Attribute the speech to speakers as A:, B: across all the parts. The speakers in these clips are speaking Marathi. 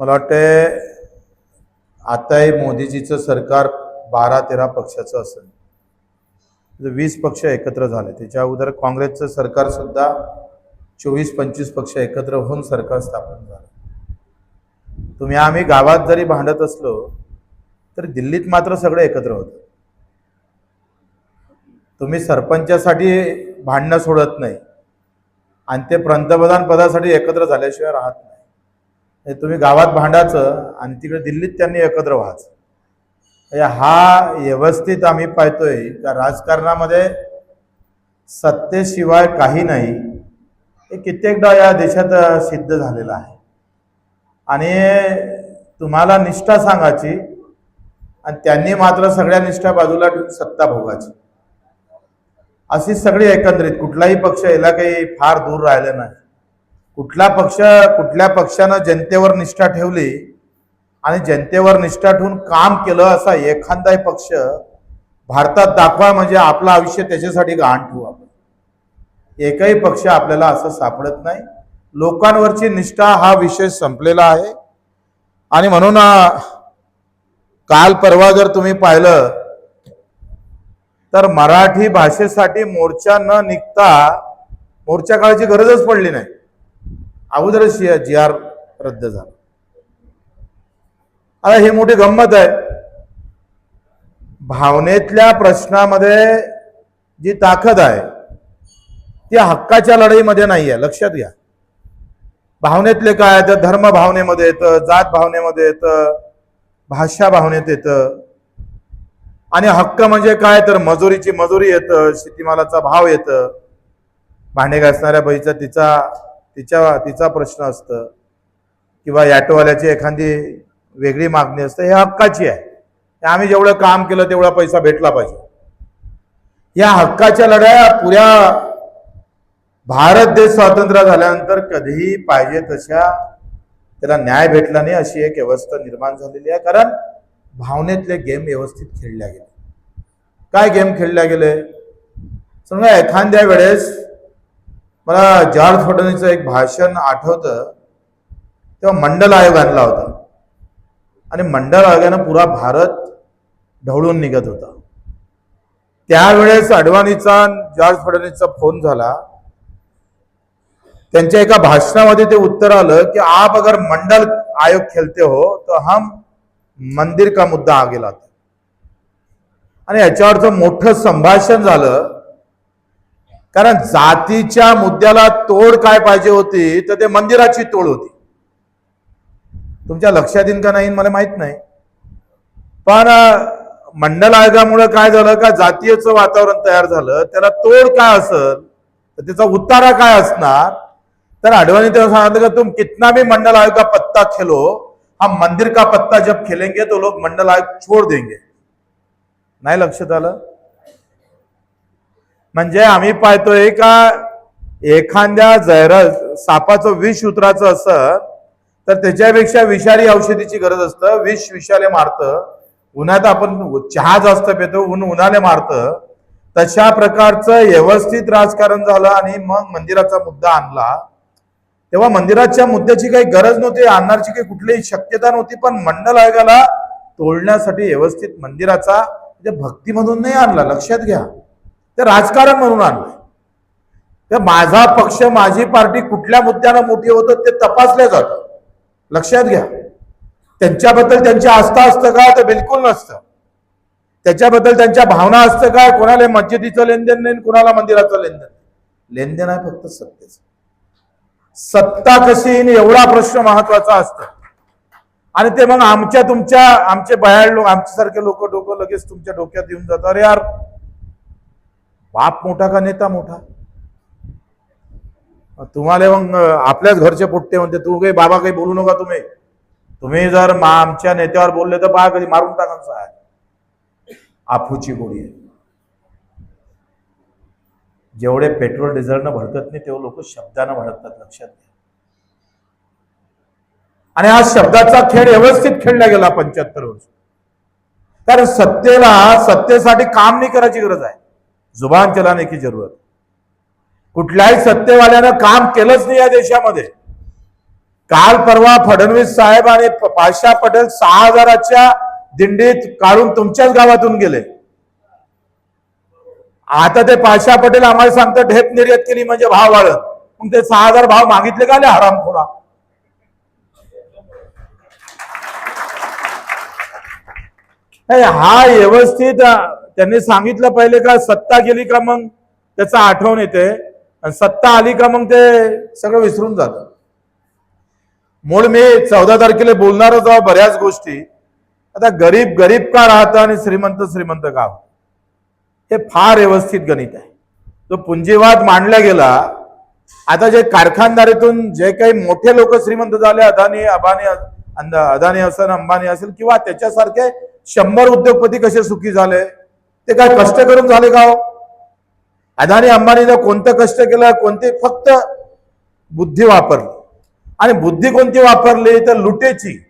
A: मला वाटतं आताही मोदीजीचं सरकार बारा तेरा पक्षाचं असेल. म्हणजे वीस पक्ष एकत्र झाले. त्याच्या अगोदर काँग्रेसचं सरकार सुद्धा चोवीस पंचवीस पक्ष एकत्र होऊन सरकार स्थापन झालं. तुम्ही आम्ही गावात जरी भांडत असलो तर दिल्लीत मात्र सगळे एकत्र होतं तुम्ही सरपंचासाठी भांडणं सोडत नाही. आणि ते पंतप्रधान पदासाठी एकत्र झाल्याशिवाय राहत नाही. तुम्ही गावात भांडायचं आणि तिकडे दिल्लीत त्यांनी एकत्र व्हायचं. हा व्यवस्थित आम्ही पाहतोय का राजकारणामध्ये सत्तेशिवाय काही नाही. हे कित्येकदा या देशात सिद्ध झालेलं आहे. आणि तुम्हाला निष्ठा सांगायची आणि त्यांनी मात्र सगळ्या निष्ठा बाजूला ठेवून सत्ता भोगायची. अशी सगळी एकंदरीत कुठलाही पक्ष याला काही फार दूर राहिलं नाही. कुठला पक्ष कुठल्या पक्षानं जनतेवर निष्ठा ठेवली आणि जनतेवर निष्ठा ठेवून काम केलं असा एखादाही पक्ष भारतात दाखवा म्हणजे आपलं आयुष्य त्याच्यासाठी गहाण ठेवू आपण. एकही पक्ष आपल्याला असं सापडत नाही. लोकांवरची निष्ठा हा विषय संपलेला आहे. आणि म्हणून काल परवा जर तुम्ही पाहिलं तर मराठी भाषेसाठी मोर्चा न निघता मोर्चा काळाची गरजच पडली नाही. अगोदरच जी आर रद्द झाला. आता ही मोठी गंमत आहे. भावनेतल्या प्रश्नामध्ये जी ताकद आहे ती हक्काच्या लढाईमध्ये नाही आहे लक्षात घ्या. भावनेतले काय तर धर्म भावनेमध्ये येतं जात भावनेमध्ये येतं भाषा भावनेत येतं. आणि हक्क म्हणजे काय? तर मजुरीची मजुरी येतं शेतीमालाचा भाव येतं. भांडे घासणाऱ्या बाईचा तिचा तिच्या तिचा प्रश्न असतं किंवा ॲटोवाल्याची एखादी वेगळी मागणी असते हे हक्काची आहे. हे आम्ही जेवढं काम केलं तेवढा पैसा भेटला पाहिजे. या हक्काच्या लढ्या पुऱ्या भारत देश स्वातंत्र्य झाल्यानंतर कधीही पाहिजे तशा त्याला न्याय भेटला नाही अशी एक व्यवस्था निर्माण झालेली आहे. कारण भावनेतले गेम व्यवस्थित खेळल्या गेले. काय गेम खेळल्या गेले? समजा एखाद्या वेळेस मला जॉर्ज फडणवीसचं एक भाषण आठवतं. तेव्हा मंडल आयोग आणला होता. आणि मंडल आयोगानं पुरा भारत ढवळून निघत होता. त्यावेळेस अडवाणीचा जॉर्ज फडणवीसचा फोन झाला. त्यांच्या एका भाषणामध्ये ते उत्तर आलं की आप अगर मंडल आयोग खेलते हो तो हम मंदिर का मुद्दा आगे लाते आणि याच्यावरचं मोठं संभाषण झालं. कारण जातीच्या मुद्द्याला तोड काय पाहिजे होती तर ते मंदिराची तोड होती. तुमच्या लक्षात येईन का नाही मला माहीत नाही. पण मंडल आयोगामुळे काय झालं का जातीयचं वातावरण तयार झालं त्याला तोड काय असेल तर त्याचा उतारा काय असणार? तर अडवाणी तेव्हा सांगितलं का तुम कितना भी मंडल आयोग का पत्ता खेलो हम मंदिर का पत्ता जब खेलेंगे तो लोग मंडल आयोग छोड़ देंगे. नाही लक्षात आलं? म्हणजे आम्ही पाहतोय का एखाद्या जैर सापाचं विष उतराचं असं तर त्याच्यापेक्षा विषारी औषधीची गरज असतं. विष विषाले मारतं. उन्हात आपण चहा जास्त पितो ऊन उन्हाले मारतं. तशा प्रकारचं व्यवस्थित राजकारण झालं आणि मग मंदिराचा मुद्दा आणला. तेव्हा मंदिराच्या मुद्द्याची काही गरज नव्हती आणणारची काही कुठलीही शक्यता नव्हती पण मंडल आयोगाला तोडण्यासाठी व्यवस्थित मंदिराचा म्हणजे भक्तीमधून नाही आणला. लक्षात घ्या. ते राजकारण म्हणून आणलं तर माझा पक्ष माझी पार्टी कुठल्या मुद्द्यानं मोठी होतं ते तपासलं जातं. लक्षात घ्या. त्यांच्याबद्दल त्यांची आस्था असतं का? तर बिलकुल नसतं. त्याच्याबद्दल त्यांच्या भावना असतं का कोणाला मस्जिदीचं लेनदेन नाही कोणाला मंदिराचं लेनदेन लेनदेन आहे फक्त सत्तेचं. सत्ता कशी येईन एवढा प्रश्न महत्त्वाचा असतो. आणि ते मग आमच्या तुमच्या आमचे बाहेर लोक आमच्यासारखे लोक डोकं लगेच तुमच्या डोक्यात येऊन जातात अरे यार बाप मोठा का नेता मोठा? तुम्हाला मग आपल्याच घरचे पोट्टे म्हणते तू काही बाबा काही बोलू नका तुम्ही. तुम्ही जर मा आमच्या नेत्यावर बोलले तर बा कधी मारून टाकायचं आहे आफूची गोळी आहे. जेवढे पेट्रोल डिझेलनं भडकत नाही तेवढे लोक शब्दानं भडकतात लक्षात घ्या. आणि हा शब्दाचा खेळ व्यवस्थित खेळला गेला पंच्याहत्तर वर्ष. कारण सत्तेला सत्तेसाठी काम नाही करायची गरज आहे. जुबान चलाने की जरूरत. कुठल्याही सत्तेवाल्यानं काम केलंच नाही या देशामध्ये. काल परवा फडणवीस साहेब आणि पाशा पटेल सहा हजाराच्या दिंडीत काढून तुमच्याच गावातून गेले. आता ते पाशा पटेल आम्हाला सांगतात ढेप निर्यात केली म्हणजे भाव वाढत. मग ते सहा हजार भाव मागितले का नाही हरामखोरा. हा व्यवस्थित त्यांनी सांगितलं पहिले का सत्ता गेली का मग त्याचा आठवण येते. आणि सत्ता आली का मग ते सगळं विसरून जात. मूळ मी चौदा तारखेला बोलणारच आहोत बऱ्याच गोष्टी. आता गरीब गरीब का राहतं आणि श्रीमंत श्रीमंत का हे फार व्यवस्थित गणित आहे. तो पुंजीवाद मांडला गेला आता जे कारखानदारीतून जे काही मोठे लोक श्रीमंत झाले अदानी अबानी अदानी असेल अंबानी असेल किंवा त्याच्यासारखे शंभर उद्योगपती कसे सुखी झाले? ते काय कष्ट करून झाले का हो? अदानी अंबानीनं कोणतं कष्ट केलं? कोणते फक्त बुद्धी वापरली. आणि बुद्धी कोणती वापरली? तर लुटेची.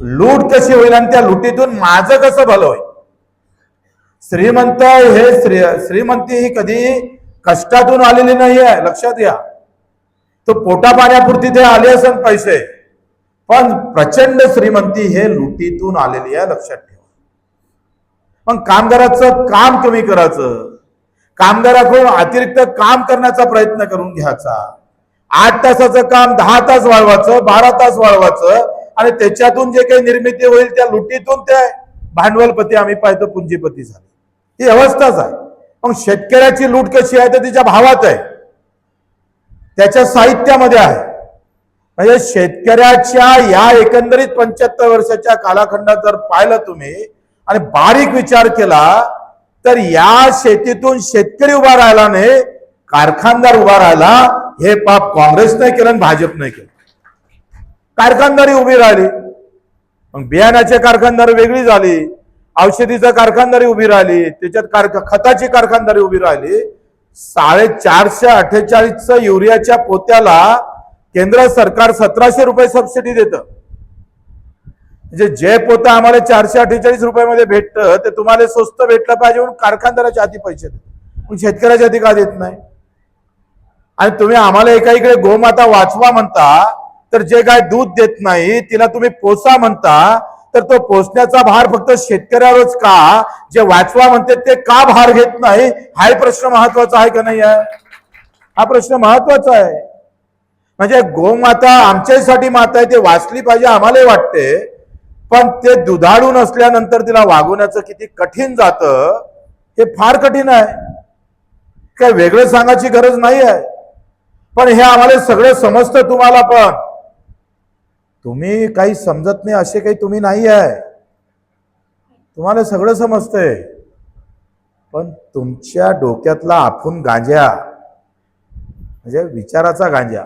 A: लूट कशी होईल आणि त्या लुटीतून माझं कसं भलं होईल? श्रीमंत हे श्री श्रीमंती ही कधी कष्टातून आलेली नाही आहे लक्षात घ्या. तो पोटापाण्यापुरती ते आले असेल पैसे. पण प्रचंड श्रीमंती हे लुटीतून आलेली आहे लक्षात ठेवा. पण कामगाराचं काम कमी करायचं. कामगाराकडून अतिरिक्त काम करण्याचा प्रयत्न करून घ्यायचा. आठ तासाचं काम दहा तास वाढवायचं बारा तास वाढवायचं आणि त्याच्यातून जे काही निर्मिती होईल त्या लुटीतून ते भांडवलपती आम्ही पाहतो पुंजीपती झाले. ही अवस्थाच आहे. मग शेतकऱ्याची लूट कशी आहे तर तिच्या भावात आहे. त्याच्या साहित्यामध्ये आहे. म्हणजे शेतकऱ्याच्या या एकंदरीत पंच्याहत्तर वर्षाच्या कालखंडात जर पाहिलं तुम्ही आणि बारीक विचार केला तर या शेतीतून शेतकरी उभा राहिला नाही कारखानदार उभा राहिला हे पाप काँग्रेस नाही केलं आणि भाजप नाही केलं. कारखानदारी उभी राहिली. मग बियाण्याचे कारखानदारी वेगळी झाली औषधीचं कारखानदारी उभी राहिली त्याच्यात कार खताची कारखानदारी उभी राहिली. साडेचारशे अठ्ठेचाळीसचं युरियाच्या पोत्याला केंद्र सरकार सतराशे रुपये सबसिडी देतं. म्हणजे जे पोतं आम्हाला चारशे अठ्ठेचाळीस रुपयामध्ये भेटतं ते तुम्हाला स्वस्त भेटलं पाहिजे म्हणून कारखानदाराच्या हाती पैसे पण शेतकऱ्याच्या हाती का देत नाही? आणि तुम्ही आम्हाला एका इकडे गोमाता वाचवा म्हणता तर जे काय दूध देत नाही तिला तुम्ही पोसा म्हणता तर तो पोसण्याचा भार फक्त शेतकऱ्यावरच का? जे वाचवा म्हणते ते का भार घेत नाही? हा प्रश्न महत्त्वाचा आहे का नाही आहे? हा प्रश्न महत्त्वाचा आहे. म्हणजे गोमाता आमच्यासाठी माता आहे ते वाचली पाहिजे आम्हालाही वाटते. पण ते दुधाळू नसल्यानंतर तिला वागवण्याचं किती कठीण जातं हे फार कठीण आहे. काय वेगळं सांगायची गरज नाही आहे. पण हे आम्हाला सगळं समजतं तुम्हाला पण. तुम्ही काही समजत नाही असे काही तुम्ही नाही आहे. तुम्हाला सगळं समजतंय. पण तुमच्या डोक्यातला आफून गांजा म्हणजे विचाराचा गांजा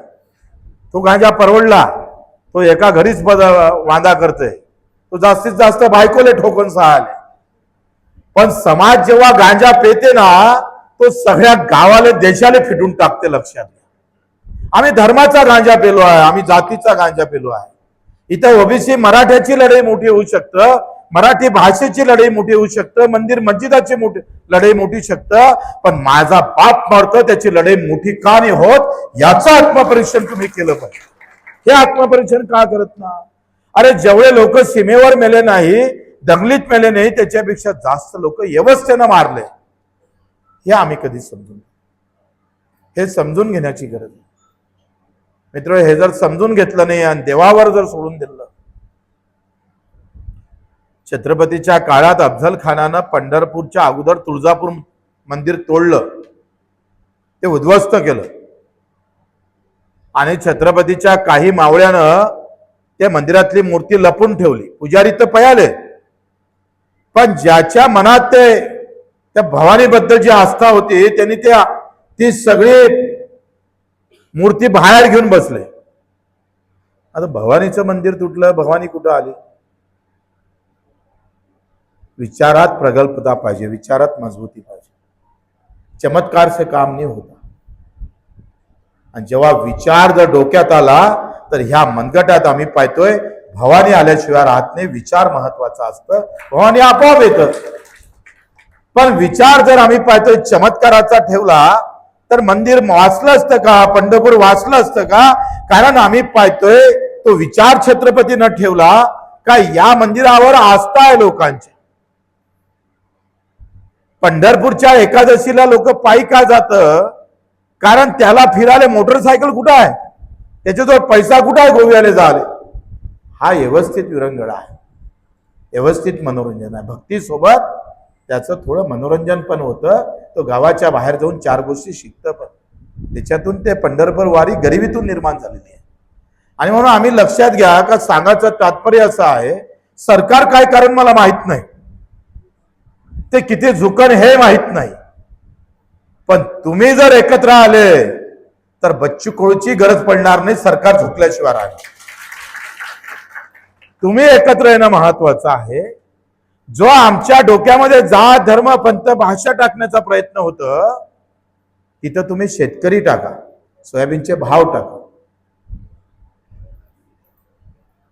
A: तो गांजा परवडला तो एका घरीच वांदा करतोय. तो जास्तीत जास्त बायकोले ठोकून सहाले पण समाज जेव्हा गांजा पेते ना तो सगळ्या गावाला देशाला फिटून टाकते लक्षात घ्या. आम्ही धर्माचा गांजा पेलो आहे आम्ही जातीचा गांजा पेलो आहे. इथं ओबीसी मराठ्याची लढाई मोठी होऊ शकतं मराठी भाषेची लढाई मोठी होऊ शकतं मंदिर मस्जिदाची मोठी लढाई मोठी शकतं पण माझा बाप मरतो त्याची लढाई मोठी का नाही होत याचं आत्मपरीक्षण तुम्ही केलं पाहिजे. हे आत्मपरीक्षण का करत ना? अरे जेवढे लोक सीमेवर मेले नाही दंगलीत मेले नाही त्याच्यापेक्षा जास्त लोक व्यवस्थेनं मारले. हे आम्ही कधी समजून हे समजून घेण्याची गरज आहे. मित्र हे जर समजून घेतलं नाही आणि देवावर जर सोडून दिलं छत्रपतीच्या काळात अफझल खानानं पंढरपूरच्या अगोदर तुळजापूर मंदिर तोडलं. ते उद्ध्वस्त केलं. आणि छत्रपतीच्या काही मावळ्यानं त्या मंदिरातली मूर्ती लपून ठेवली. पुजारी तर पयाले. पण ज्याच्या मनात ते त्या भवानीबद्दल जी आस्था होती त्यांनी त्या ती सगळी मूर्ती बाहेर घेऊन बसले. आता भवानीचं मंदिर तुटलं भवानी कुठं आली? विचारात प्रगल्भता पाहिजे विचारात मजबूती पाहिजे. चमत्कार से काम नाही होता. आणि जेव्हा विचार जर डोक्यात आला तर ह्या मनगटात आम्ही पाहतोय भवानी आल्याशिवाय राहत नाही विचार महत्त्वाचा असतं. भवानी आपोआप येतं. पण विचार जर आम्ही पाहतोय चमत्काराचा ठेवला तर मंदिर वाचलं असतं का? पंढरपूर वाचलं असतं का? कारण आम्ही पाहतोय तो विचार छत्रपतीनं ठेवला का या मंदिरावर आस्था आहे लोकांची. पंढरपूरच्या एकादशीला लोक पायी का जात? कारण त्याला फिरायला मोटरसायकल कुठं आहे? त्याच्याजवळ पैसा कुठं आहे गोव्याला जायला? हा व्यवस्थित विरंगळा आहे. व्यवस्थित मनोरंजन आहे. भक्तीसोबत त्याचं थोडं मनोरंजन पण होतं. तो गावाच्या बाहेर जाऊन चार गोष्टी शिकतं पण. त्याच्यातून ते पंढरपूर वारी गरिबीतून निर्माण झालेली आहे. आणि म्हणून आम्ही लक्षात घ्या का सांगायचं तात्पर्य असं आहे सरकार काय कारण मला माहीत नाही. ते किती झुकण हे माहीत नाही. पण तुम्ही जर एकत्र आले तर बच्चू कोळची गरज पडणार नाही सरकार झुकल्याशिवाय राहणार तुम्ही एकत्र येणं महत्वाचं आहे. जो आमच्या डोक्यामध्ये जात धर्म पंथ भाषा टाकण्याचा प्रयत्न होत तिथं तुम्ही शेतकरी टाका सोयाबीनचे भाव टाका.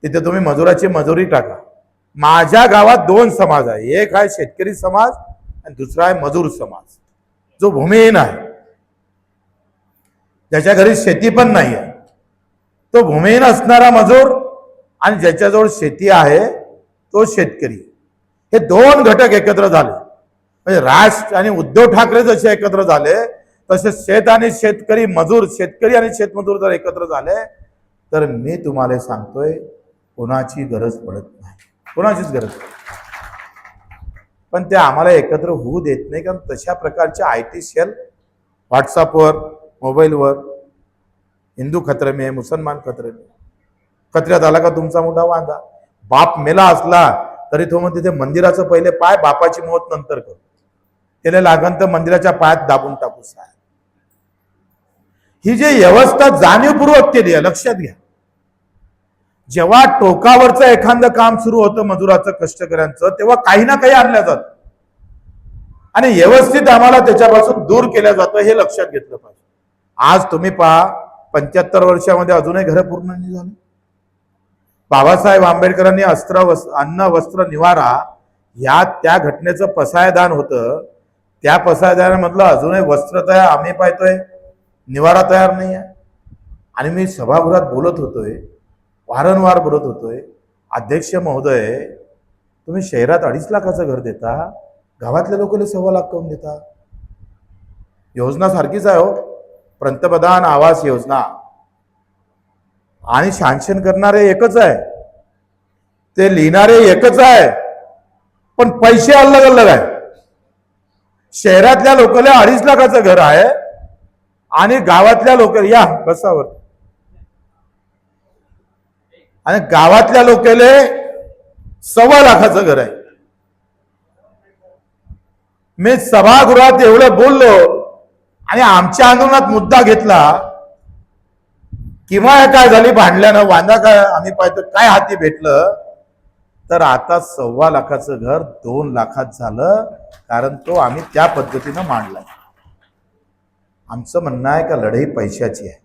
A: तिथे तुम्ही मजुराची मजुरी टाका. माझ्या गावात दोन समाज आहे. एक आहे शेतकरी समाज आणि दुसरा आहे मजूर समाज. जो भूमिहीन आहे. ज्याच्या घरी शेती पण नाही आहे. तो भूमिहीन असणारा मजूर आणि ज्याच्याजवळ शेती आहे तो शेतकरी. हे दोन घटक एकत्र झाले. म्हणजे राज आणि उद्धव ठाकरे जसे एकत्र झाले तसे शेत आणि शेतकरी मजूर शेतकरी आणि शेतमजूर जर एकत्र झाले तर मी तुम्हाला सांगतोय कोणाची गरज पडत नाही. कोणाचीच गरज नाही. पण ते आम्हाला एकत्र होऊ देत नाही कारण तशा प्रकारचे आय टी सेल व्हॉट्सअपवर मोबाईलवर हिंदू खतरे में मुसलमान खतरे में खत्र्यात आला का तुमचा मोठा वांदा? बाप मेला असला तरी तो मग तिथे मंदिराचं पहिले पाय बापाची मौत नंतर कर. त्याला लागन तर मंदिराच्या पायात दाबून टाकू साहेब. ही जी व्यवस्था जाणीवपूर्वक केली आहे लक्षात घ्या. जेव्हा टोकावरचं एखादं काम सुरू होतं मजुराचं कष्टकऱ्यांचं तेव्हा काही ना काही आणलं जात. आणि व्यवस्थित आम्हाला त्याच्यापासून दूर केलं जातं हे लक्षात घेतलं पाहिजे. आज तुम्ही पहा पंच्याहत्तर वर्षामध्ये अजूनही घरं पूर्ण नाही झाली. बाबासाहेब आंबेडकरांनी अस्त्र वस अन्न वस्त्र निवारा या त्या घटनेचं पसायदान होतं. त्या पसायदानामधलं अजूनही वस्त्र तयार आम्ही पाहतोय निवारा तयार नाही आहे आणि मी सभागृहात बोलत होतोय वारंवार बोलत होतोय. अध्यक्ष महोदय तुम्ही शहरात अडीच लाखाचं घर देता गावातल्या लोकांना सव्वा लाख काऊन देता. योजना सारखीच आहे हो. पंतप्रधान आवास योजना. आणि शांशन करणारे एकच आहे. ते लिहिणारे एकच आहे. पण पैसे अलग अलग आहे. शहरातल्या लोकांना अडीच लाखाचं घर आहे. आणि गावातल्या लोक या बसावर. आणि गावातल्या लोकेले सव्वा लाखाचं घर आहे. मी सभागृहात एवढं बोललो आणि आमच्या आंदोलनात मुद्दा घेतला किंवा काय झाली भांडल्यानं वांदा काय आम्ही पाहतो काय हाती भेटलं तर आता सव्वा लाखाचं घर दोन लाखात झालं कारण तो आम्ही त्या पद्धतीनं मांडलाय. आमचं म्हणणं आहे का लढाई पैशाची आहे.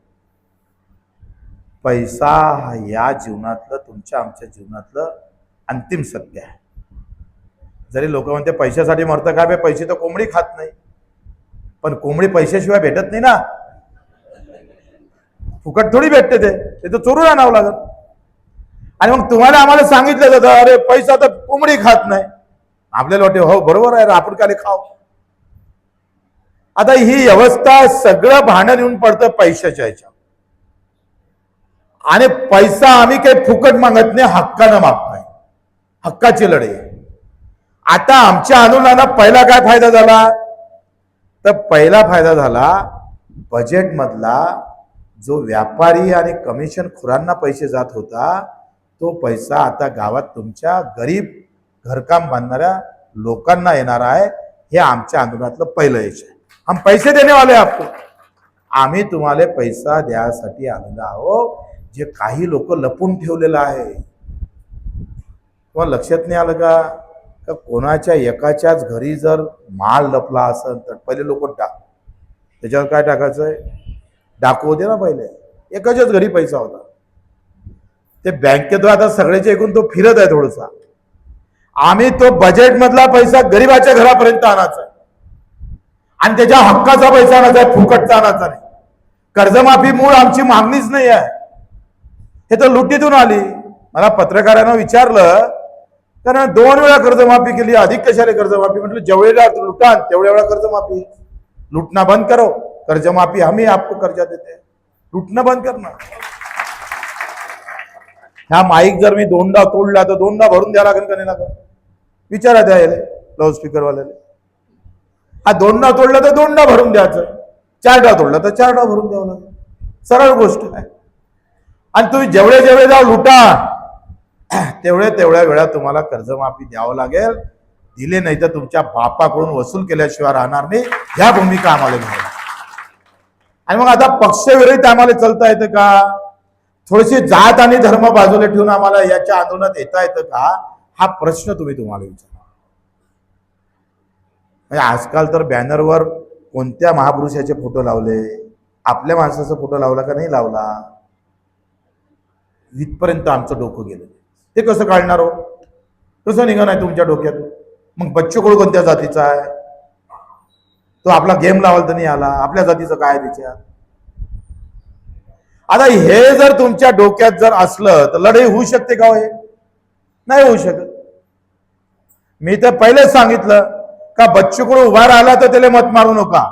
A: पैसा हा या जीवनातलं तुमच्या आमच्या जीवनातलं अंतिम सत्य आहे. जरी लोक म्हणते पैशासाठी मरतं का बे? पैसे तर कोंबडी खात नाही. पण कोंबडी पैशाशिवाय भेटत नाही ना. फुकट थोडी भेटते ते. ते तर चोरून आणावं लागत आणि मग तुम्हाला आम्हाला सांगितलं जातं अरे पैसा तर कोंबडी खात नाही. आपल्याला वाटते हो बरोबर आहे रे, आपण काय खाऊ आता ही व्यवस्था सगळं भांडण येऊन पडतं पैशाच्या ह्याच्या आणि पैसा आम्ही काही फुकट मागत नाही. हक्कानं मागतोय हक्काची लढाई आता आमच्या आंदोलनाला पहिला काय फायदा झाला? तर पहिला फायदा झाला बजेटमधला जो व्यापारी आणि कमिशन खुरांना पैसे जात होता तो पैसा आता गावात तुमच्या गरीब घरकाम बांधणाऱ्या लोकांना येणार आहे हे आमच्या आंदोलनातलं पहिलं यश आहे. हम पैसे देणे वाले आपको आम्ही तुम्हाला पैसा द्यासाठी आलेलो आहोत. जे काही लोक लपून ठेवलेलं आहे किंवा लक्षात नाही आलं का? का कोणाच्या एकाच्याच घरी जर माल लपला असेल तर पहिले लोक टाक त्याच्यावर काय टाकायचं आहे डाकू होते ना पहिले. एकाच्याच घरी पैसा होता. ते बँकेत आता सगळ्याचे एकूण तो फिरत आहे थोडासा. आम्ही तो बजेटमधला पैसा गरिबाच्या घरापर्यंत आणायचा आणि त्याच्या हक्काचा पैसा आणायचा आहे फुकटचा आणायचा नाही. कर्जमाफी मूळ आमची मागणीच नाही आहे. हे तर लुटीतून आली. मला पत्रकारांना विचारलं कारण दोन वेळा कर्जमाफी केली अधिक कशाला कर्जमाफी? म्हटलं जेवढ्या लुटान तेवढ्या वेळा कर्जमाफी. लुटना बंद करो. कर्जमाफी हमी आपको कर्जा देते. लुटणं बंद कर ना ह्या माईक जर मी दोनदा तोडला तर दोनदा भरून द्या लागेल का नाही लागेल विचारा त्या लाऊडस्पीकर वाल्याला हा दोनदा तोडला तर दोनदा भरून द्यायचं. चारदा तोडला तर चारदा भरून द्यावं लागेल. सरळ गोष्ट आहे. आणि तुम्ही जेवढे जेवढे जाऊ लुटा तेवढे तेवढ्या वेळा तुम्हाला कर्जमाफी द्यावं लागेल. दिले नाही तर तुमच्या बापाकडून वसूल केल्याशिवाय राहणार नाही. ह्या भूमिका आम्हाला घ्यायला. आणि मग आता पक्षविरहित आम्हाला चलता येतं का? थोडीशी जात आणि धर्म बाजूला ठेवून आम्हाला याच्या आंदोलनात येता येतं का? हा प्रश्न तुम्ही तुम्हाला विचारा. म्हणजे आजकाल तर बॅनरवर कोणत्या महापुरुषाचे फोटो लावले? आपल्या माणसाचा फोटो लावला का नाही लावला? इथपर्यंत आमचं डोकं गेलं. ते कसं काढणार हो? कसं निघा नाही तुमच्या डोक्यात? मग बच्चूकडू कोणत्या जातीचा आहे? तो आपला गेम लावाल तर नाही आला. आपल्या जातीचं काय त्याच्यात? आता हे जर तुमच्या डोक्यात जर असलं तर लढाई होऊ शकते का हो हे नाही होऊ शकत. मी तर पहिलेच सांगितलं का बच्चूकडू उभा राहिला तर त्याला मत मारू नका.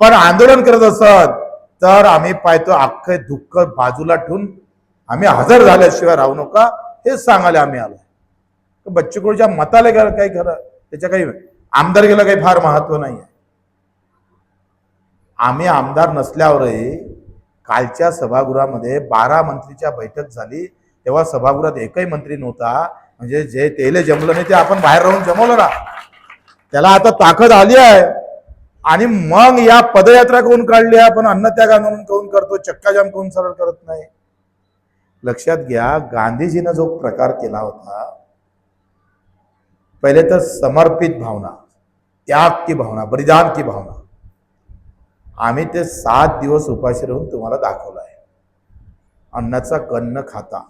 A: पण आंदोलन करत असत तर आम्ही पाहतो अख्खे दुःख बाजूला ठेवून आम्ही हजर झाल्याशिवाय राहू नका हेच सांगायला आम्ही आलो बच्चूकडूच्या मताला गेलं काही खरं त्याच्या काही आमदार गेलं काही फार महत्त्व नाही आहे आम्ही आमदार नसल्यावरही कालच्या सभागृहामध्ये बारा मंत्रीच्या बैठक झाली तेव्हा सभागृहात एकही मंत्री नव्हता. म्हणजे जे तेले जमलं नाही ते आपण बाहेर राहून जमवलं ना. त्याला आता ताकद आली आहे. आणि मग या पदयात्रा कोण काढली आपण अन्नत्याग आंदोलन कोण करतो? चक्काजाम कोण सरळ करत नाही? लक्षात घ्या गांधीजीनं जो प्रकार केला होता पहिले तर समर्पित भावना त्याग की भावना बलिदान की भावना. आम्ही ते सात दिवस उपाशी राहून तुम्हाला दाखवलं आहे. अन्नाचा कण न खाता.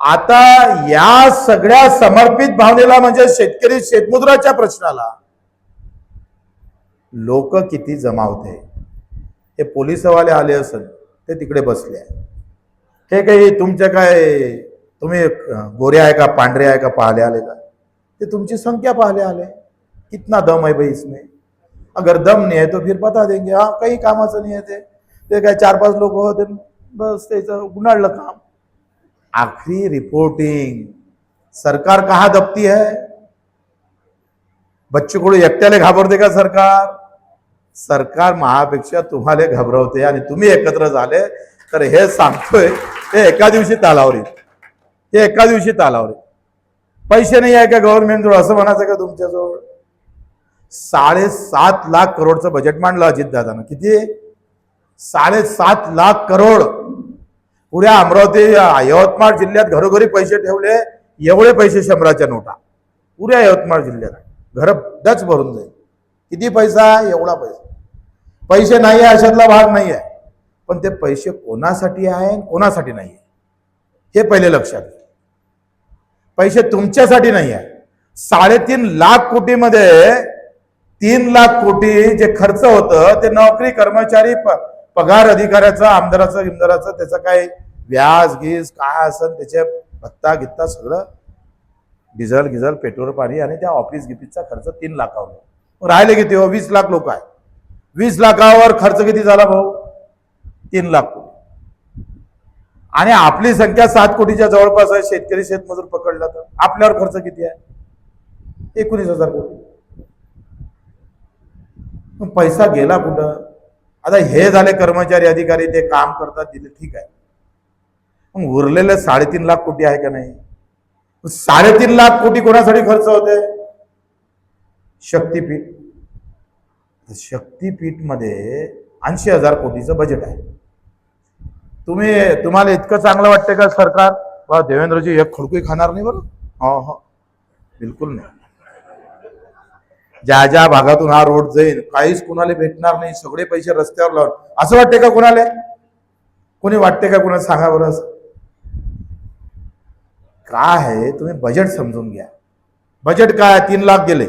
A: आता या सगळ्या समर्पित भावनेला म्हणजे शेतकरी शेतमुद्राच्या प्रश्नाला लोक किती जमावते? ते पोलिसवाले आले असेल ते तिकडे बसले आहे हे काही तुमच्या काय तुम्ही गोरे आहे का पांढरे आहे का पाहले आले का? ते तुमची संख्या पाहले आले. कितना दम है भाई इसमें. अगर दम नहीं है तो फिर बता देंगे हा काही कामाचं नाही आहे ते. ते काय चार पाच लोक होते बस त्याचं उन्हाळलं काम. आखरी रिपोर्टिंग सरकार कहा दबती है? बच्चूकडू एकट्याला घाबरते का सरकार? सरकार महापेक्षा तुम्हाला घाबरवते आणि तुम्ही एकत्र झाले तर हे सांगतोय हे एका दिवशी तालावरी हे एका दिवशी तालावरी पैसे नाही आहे का गव्हर्नमेंटजवळ असं म्हणायचं का तुमच्याजवळ? साडेसात लाख करोडचं बजेट मांडलं अजितदादानं. किती? साडेसात लाख करोड. पुऱ्या अमरावती यवतमाळ जिल्ह्यात घरोघरी पैसे ठेवले एवढे पैसे शंभराच्या नोटा. पुऱ्या यवतमाळ जिल्ह्यात. घर डच भरून जाईल. किती पैसा? एवढा पैसा. पैसे नाही आहे अशातला भाग नाही आहे पण ते पैसे कोणासाठी आहे कोणासाठी नाही आहे हे पहिले लक्षात घ्या. पैसे तुमच्यासाठी नाही आहे साडेतीन लाख कोटीमध्ये तीन लाख कोटी जे खर्च होतं ते नोकरी कर्मचारी प- पगार अधिकाऱ्याचं आमदाराचं इमदाराचं त्याचं काय व्याज गीज काय असेल त्याचे भत्ता गित्ता सगळं डिझेल गिझल पेट्रोल पाणी आणि त्या ऑफिस गिफिसचा खर्च तीन लाखावर. राहिले किती हो? वीस लाख लोक आहे वीस लाखावर खर्च किती झाला भाऊ? तीन लाख कोटी. आणि आपली संख्या सात कोटीच्या जवळपास आहे शेतकरी शेतमजूर पकडला तर. आपल्यावर खर्च किती आहे? एकोणीस हजार कोटी. पैसा गेला कुठं? आता हे झाले कर्मचारी अधिकारी ते काम करतात तिथे ठीक आहे. मग उरलेले साडेतीन लाख कोटी आहे का नाही? साडेतीन लाख कोटी कोणासाठी खर्च होते? शक्तीपीठ. शक्तीपीठमध्ये ऐंशी हजार कोटीचं बजेट आहे. तुम्ही तुम्हाला इतकं चांगलं वाटतं का सरकार? बा देवेंद्रजी एक खडकूही खाणार नाही बरं? हो हो. बिलकुल नाही. ज्या ज्या भागातून हा रोड जाईल काहीच कुणाला भेटणार नाही सगळे पैसे रस्त्यावर लावून. असं वाटते का कुणाला? कोणी वाटते का कुणाला सांगा बरं काय आहे तुम्ही बजेट समजून घ्या. बजेट काय? तीन लाख गेले.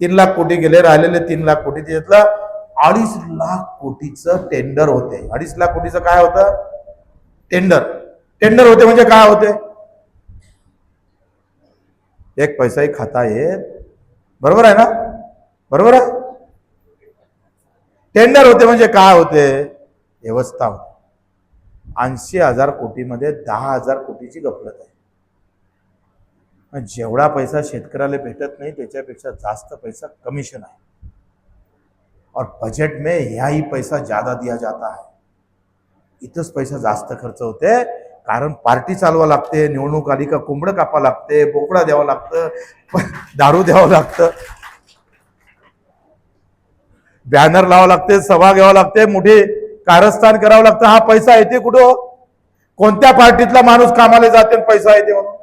A: तीन लाख कोटी गेले राहिलेले तीन लाख कोटी. त्याच्यातला अडीच लाख कोटीचं टेंडर होते. अडीच लाख कोटीचं काय होतं? टेंडर टेंडर होते म्हणजे काय होते? एक पैसाही खाता येत. बरोबर आहे ना? बरोबर आहे? टेंडर होते म्हणजे काय होते? व्यवस्था होते. ऐंशी हजार कोटीमध्ये दहा हजार कोटीची गफलत आहे. जेवढा पैसा शेतकऱ्याला भेटत नाही त्याच्यापेक्षा जास्त पैसा कमिशन आहे. और बजट में यही पैसा ज्यादा दिया जाता है. इथंच पैसा जास्त खर्च होते कारण पार्टी चालवा लागते निवडणूक आली का कोंबडं कापा लागते बोकडा द्यावं लागतं दारू द्यावं लागतं. बॅनर लावा लागते सभा घ्यावं लागते मोठे कारस्थान करावं लागतं. हा पैसा येते कुठं? कोणत्या पार्टीतला माणूस कामाला जाते पैसा येते म्हणून?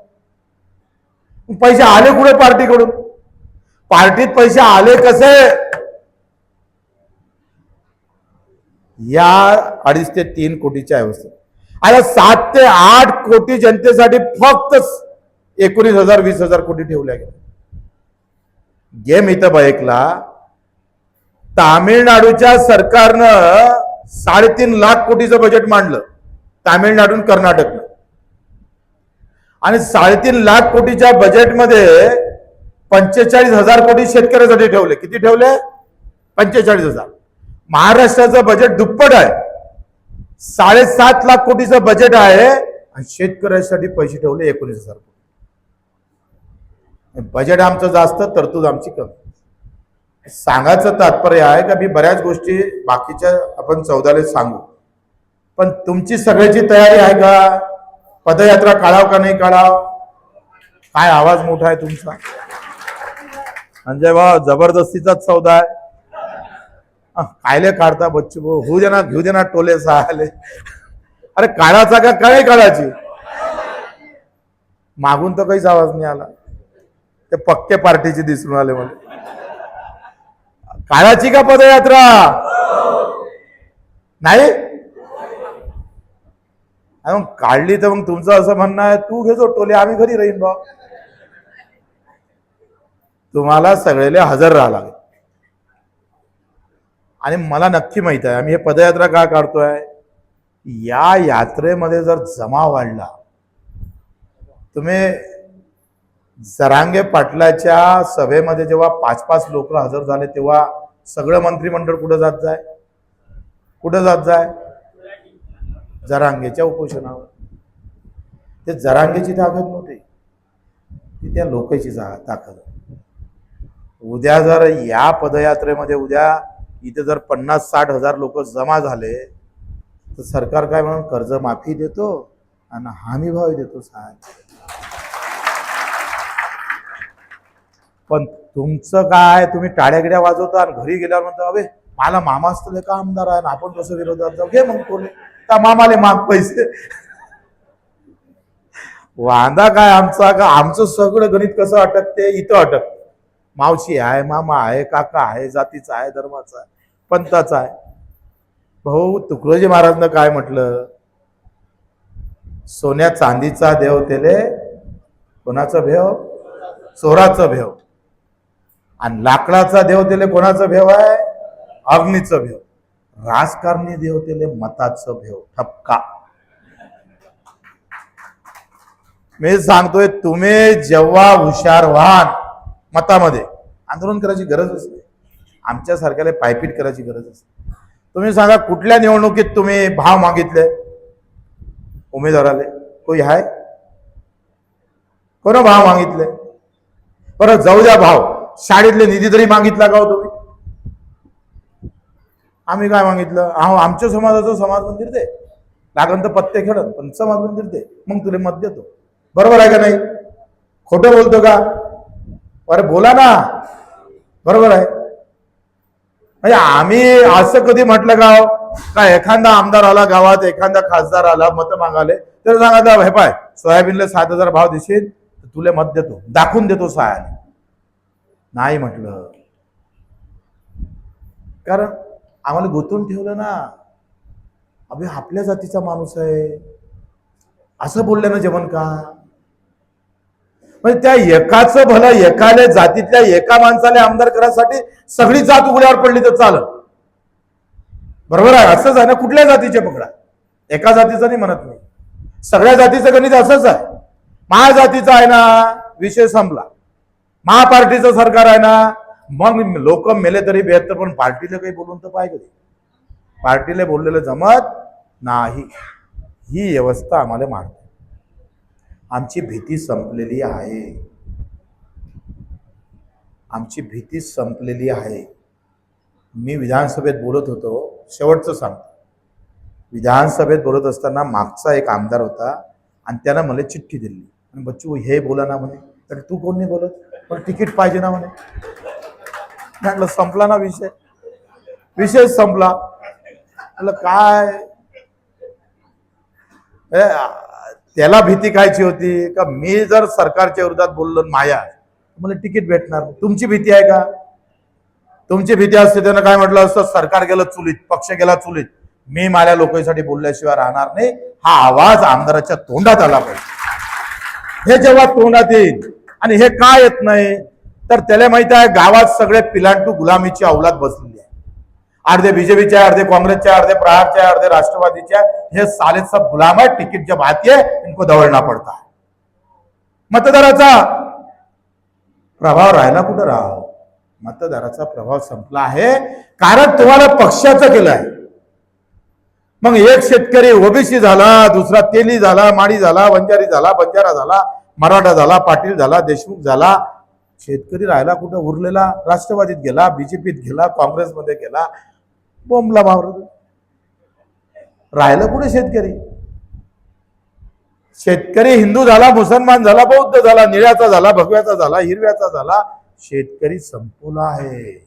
A: पैसे आले कुठे पार्टीकडून? पार्टीत पैसे आले कसे? या अडीच ते तीन कोटीच्या अवस्थेत आता सात ते आठ कोटी जनतेसाठी फक्त एकोणीस हजार वीस हजार कोटी ठेवल्या गेल्या. गेम इथं बयकला तामिळनाडूच्या सरकारनं साडेतीन लाख कोटीचं बजेट मांडलं तामिळनाडून कर्नाटकनं. आणि साडेतीन लाख कोटीच्या बजेटमध्ये पंचेचाळीस हजार कोटी शेतकऱ्यासाठी ठेवले. किती ठेवले? पंचेचाळीस हजार. महाराष्ट्राचं बजेट दुप्पट आहे. साडेसात लाख कोटीचं बजेट आहे आणि शेतकऱ्यासाठी पैसे ठेवले एकोणीस हजार कोटी. बजेट आमचं जास्त तरतूद आमची कमी. सांगायचं तात्पर्य आहे का मी बऱ्याच गोष्टी बाकीच्या आपण चौदाला सांगू. पण तुमची सगळ्याची तयारी आहे का? पदयात्रा काढाव का नाही काढाव? काय आवाज मोठा आहे तुमचा? म्हणजे बा जबरदस्तीचाच सौदा आहे. कायले काढता बच्चू भाऊ? होऊ देना घेऊ देना टोले साले. अरे काढायचा का? काय काढायची? मागून तर काहीच आवाज नाही आला. ते पक्के पार्टीचे दिसून आले मला. काढायची का पदयात्रा? नाही? मग काढली तर मग तुमचं असं म्हणणं आहे तू घेतो टोले आम्ही घरी राहीन बा तुम्हाला सगळेले हजर राहा लागेल. आणि मला नक्की माहीत आहे आम्ही हे पदयात्रा का काढतोय? या यात्रेमध्ये जर जमा वाढला तुम्ही जरांगे पाटलाच्या सभेमध्ये जेव्हा पाच पाच लोक हजर झाले तेव्हा सगळं मंत्रिमंडळ कुठं जात जाय? कुठं जात जाय? जरांगेच्या उपोषणावर. ते जरांगेची ताकद नव्हती. ती त्या लोकांची जा ताकद. उद्या जर या पदयात्रेमध्ये उद्या इथे जर पन्नास साठ हजार लोक जमा झाले तर सरकार काय म्हणून कर्ज माफी देतो आणि हमी भाव देतो साहेब. पण तुमचं काय? तुम्ही टाळ्यागिड्या वाजवता आणि घरी गेल्यावर म्हणता अबे मला मामा असतले का आमदार आहे आणि आपण कसं विरोधात जाऊ? घे मग कोणी. मामाले माग पैसे. वांदा काय आमचा का? आमचं सगळं गणित कसं अटकते इथं अटकते मावशी आहे मामा आहे काका आहे जातीचा आहे धर्माचा आहे पंथाचा आहे. भाऊ तुकडोजी महाराजनं काय म्हटलं? सोन्या चांदीचा देव तेले कोणाचा भेव? चोराचं भेव. आणि लाकडाचा देव तेले कोणाचं भेव आहे? अग्नीचं भेव. राजकारणी देवतेले मताचं भेव ठपका. मी सांगतोय तुम्ही जेव्हा हुशार व्हाल मतामध्ये आंदोलन करायची गरज असते आमच्या सारख्याला पायपीट करायची गरज असते तुम्ही सांगा कुठल्या निवडणुकीत तुम्ही भाव मागितले? उमेदवाराले. कोई आहे कोण भाव मागितले? बरं जाऊ द्या भाव. शाळेतले निधी तरी मागितला का हो तुम्ही? आम्ही काय मागितलं? अहो आमच्या समाजाचं समाज मंदिर दे लागन तर पत्ते खेळत पण समाज मंदिर दे मग तुला मत देतो. बरोबर आहे का नाही? खोटं बोलतो का? अरे बोला ना. बरोबर आहे. म्हणजे आम्ही असं कधी म्हटलं का हो? का एखादा आमदार आला गावात एखादा खासदार आला मत मागाले तर सांगा हे पाय सोयाबीनला सात हजार भाव देशील तर तुला मत देतो. दाखवून देतो सहाय्याने नाही म्हटलं. कारण आम्हाला गोतून ठेवलं ना. अभि आपल्या जातीचा माणूस आहे. असं बोलल्यानं जेवण का? म्हणजे त्या एकाचं भलं एकाने जातीतल्या एका माणसाला आमदार करायसाठी सगळी जात उघड्यावर पडली तर चालत बरोबर आहे? असंच आहे ना कुठल्या जातीचे पकडा? एका जातीचं नाही म्हणत मी. सगळ्या जातीचं गणित असंच आहे. महाजातीचं आहे ना विषय संपला. महापार्टीचं सरकार आहे ना मग लोक मेले तरी बेहत्तर पण पार्टीला काही बोलून तर पाहिजे पार्टीला बोललेलं जमत नाही. ही व्यवस्था आम्हाला मारते आमची भीती संपलेली आहे. आमची भीती संपलेली आहे. मी विधानसभेत बोलत होतो शेवटचं सांगतो. विधानसभेत बोलत असताना मागचा एक आमदार होता आणि त्यानं मला चिठ्ठी दिली. आणि बच्चू हे बोला ना म्हणे. तर तू कोण नाही बोलत? पण तिकीट पाहिजे ना म्हणे. म्हटलं संपला ना विषय. विषय संपला. म्हटलं काय? त्याला भीती कायची होती? का मी जर सरकारच्या विरोधात बोललो माया मला तिकीट भेटणार तुमची भीती आहे का? तुमची भीती असते त्यानं काय म्हटलं असतं? सरकार गेलं चुलीत पक्ष गेला चुलीत. मी माझ्या लोकांसाठी बोलल्याशिवाय राहणार नाही. हा आवाज आमदाराच्या तोंडात आला पाहिजे. हे जेव्हा तोंडात येईल आणि हे का येत नाही? तर त्याला माहीत आहे गावात सगळे पिलांटू गुलामीची अवलाद बसलेली आहे. अर्धे बीजेपीच्या अर्धे काँग्रेसच्या अर्धे प्रहारच्या अर्धे राष्ट्रवादीच्या हे साले सब गुलाम आहे तिकीट जब आती है इनको दौड़ना पड़ता मतदाराचा प्रभाव राहिला कुठं राहा मतदाराचा प्रभाव संपला आहे कारण तुम्हाला पक्षाचं केलं आहे. मग एक शेतकरी ओबीसी झाला दुसरा तेली झाला माडी झाला वंजारी झाला बंजारा झाला मराठा झाला पाटील झाला देशमुख झाला शेतकरी राहिला कुठं उरलेला राष्ट्रवादीत गेला बीजेपीत गेला काँग्रेसमध्ये गेला बोंबला मावरत राहिलं कुठे शेतकरी? शेतकरी हिंदू झाला मुसलमान झाला बौद्ध झाला निळ्याचा झाला भगव्याचा झाला हिरव्याचा झाला शेतकरी संपवला आहे.